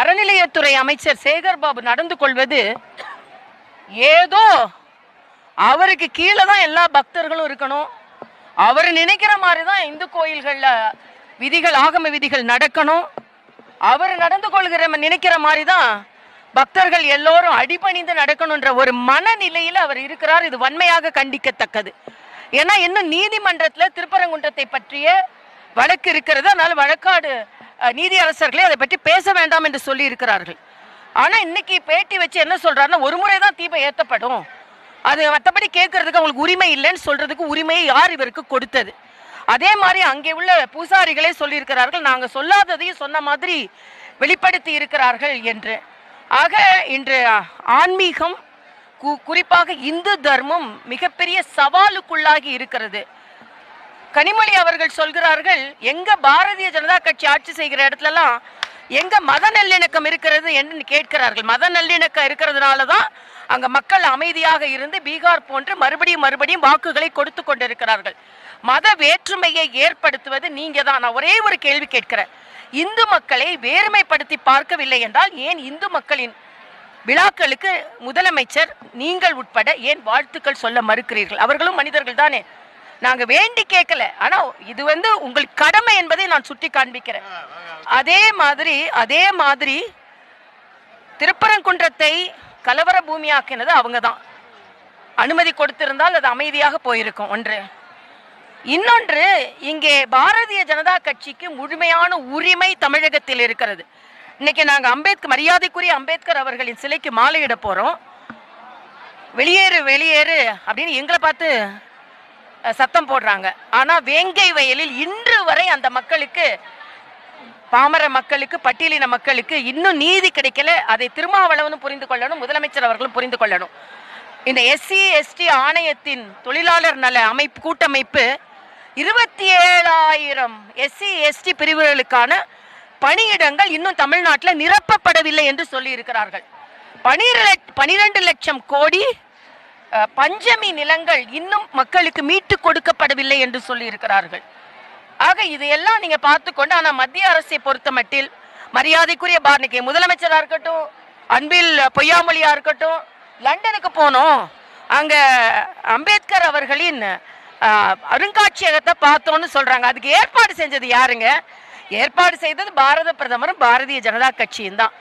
அறநிலையத்துறை அமைச்சர் சேகர் பாபு நடந்து கொள்வது ஏதோ அவருக்கு கீழே தான் எல்லா பக்தர்களும் இருக்கணும். அவர் நினைக்கிற மாதிரி தான் இந்து கோயில்களில் விதிகள் ஆகம விதிகள் நடக்கணும். அவர் நடந்து கொள்கிற நினைக்கிற மாதிரி தான் பக்தர்கள் எல்லோரும் அடிபணிந்து நடக்கணுன்ற ஒரு மனநிலையில் அவர் இருக்கிறார். இது வன்மையாக கண்டிக்கத்தக்கது. ஏன்னா இன்னும் நீதிமன்றத்தில் திருப்பரங்குன்றத்தை பற்றிய வழக்கு இருக்கிறது. அதனால வழக்காடு நீதியரசர்களே அதை பற்றி பேச வேண்டாம் என்று சொல்லி இருக்கிறார்கள் ஆனால் இன்னைக்கு பேட்டி வச்சு என்ன சொல்றாருன்னா ஒரு முறை தான் தீபம் ஏற்றப்படும் அது மற்றபடி கேட்கறதுக்கு அவங்களுக்கு உரிமை இல்லைன்னு சொல்றதுக்கு உரிமையை யார் இவருக்கு கொடுத்தது? அதே மாதிரி அங்கே உள்ள பூசாரிகளே சொல்லியிருக்கிறார்கள் நாங்கள் சொல்லாததையும் சொன்ன மாதிரி வெளிப்படுத்தி இருக்கிறார்கள் என்று. ஆக இன்று ஆன்மீகம் கு குறிப்பாக இந்து தர்மம் மிகப்பெரிய சவாலுக்குள்ளாகி இருக்கிறது. கனிமொழி அவர்கள் சொல்கிறார்கள் எங்க பாரதிய ஜனதா கட்சி ஆட்சி செய்கிற இடத்துலலாம் எங்க மத நல்லிணக்கம் இருக்கிறது? என்று கேட்கிறார்கள். மத நல்லிணக்கம் இருக்கிறதுனால தான் அங்க மக்கள் அமைதியாக இருந்து பீகார் போன்று மறுபடியும் மறுபடியும் வாக்குகளை கொடுத்து கொண்டிருக்கிறார்கள். மத வேற்றுமையை ஏற்படுத்துவது நீங்க தான். நான் ஒரே ஒரு கேள்வி கேட்கிறேன். இந்து மக்களை வேறுமைப்படுத்தி பார்க்கவில்லை என்றால் ஏன் இந்து மக்களின் விழாக்களுக்கு முதலமைச்சர் நீங்கள் உட்பட ஏன் வாழ்த்துக்கள் சொல்ல மறுக்கிறீர்கள்? அவர்களும் மனிதர்கள் தானே. நாங்க வேண்டி கேட்கல. ஆனா இது வந்து உங்கள் கடமை என்பதை நான் சுட்டி காண்பிக்கிறேன். அதே மாதிரி அதே மாதிரி திருப்பரங்குன்றத்தை கலவர பூமியாக்கினது அவங்க தான் அனுமதி கொடுத்திருந்தால் அது அமைதியாக போயிருக்கும் ஒன்று. இன்னொன்று இங்கே பாரதிய ஜனதா கட்சிக்கு முழுமையான உரிமை தமிழகத்தில் இருக்கிறது. இன்னைக்கு நாங்க அம்பேத்கர் மரியாதைக்குரிய அம்பேத்கர் அவர்களின் சிலைக்கு மாலையிட போறோம். வெளியேறு வெளியேறு அப்படின்னு எங்களை பார்த்து சத்தம் போடுறாங்க. ஆனால் வேங்கை வயலில் இன்று வரை அந்த மக்களுக்கு பாமர மக்களுக்கு பட்டியலின மக்களுக்கு இன்னும் நீதி கிடைக்கல. அதை திருமாவளவனும் புரிந்து கொள்ளணும் முதலமைச்சர் அவர்களும் புரிந்து கொள்ளணும். இந்த எஸ்சி எஸ்டி ஆணையத்தின் தொழிலாளர் நல அமைப்பு கூட்டமைப்பு இருபத்தி ஏழாயிரம் எஸ்சி எஸ்டி பிரிவுகளுக்கான பணியிடங்கள் இன்னும் தமிழ்நாட்டில் நிரப்பப்படவில்லை என்று சொல்லியிருக்கிறார்கள். பனிரெண்டு பனிரெண்டு லட்சம் கோடி பஞ்சமி நிலங்கள் இன்னும் மக்களுக்கு மீட்டு கொடுக்கப்படவில்லை என்று சொல்லியிருக்கிறார்கள். ஆக இதையெல்லாம் நீங்க பார்த்துக்கொண்டு ஆனால் மத்திய அரசை பொறுத்த மட்டில் மரியாதைக்குரிய பார்னிக்கு முதலமைச்சராக இருக்கட்டும் அன்பில் பொய்யாமொழியா இருக்கட்டும் லண்டனுக்கு போனோம். அங்க அம்பேத்கர் அவர்களின் அருங்காட்சியகத்தை பார்த்தோன்னு சொல்றாங்க. அதுக்கு ஏற்பாடு செஞ்சது யாருங்க? ஏற்பாடு செய்தது பாரத பிரதமரும் பாரதிய ஜனதா கட்சியும் தான்.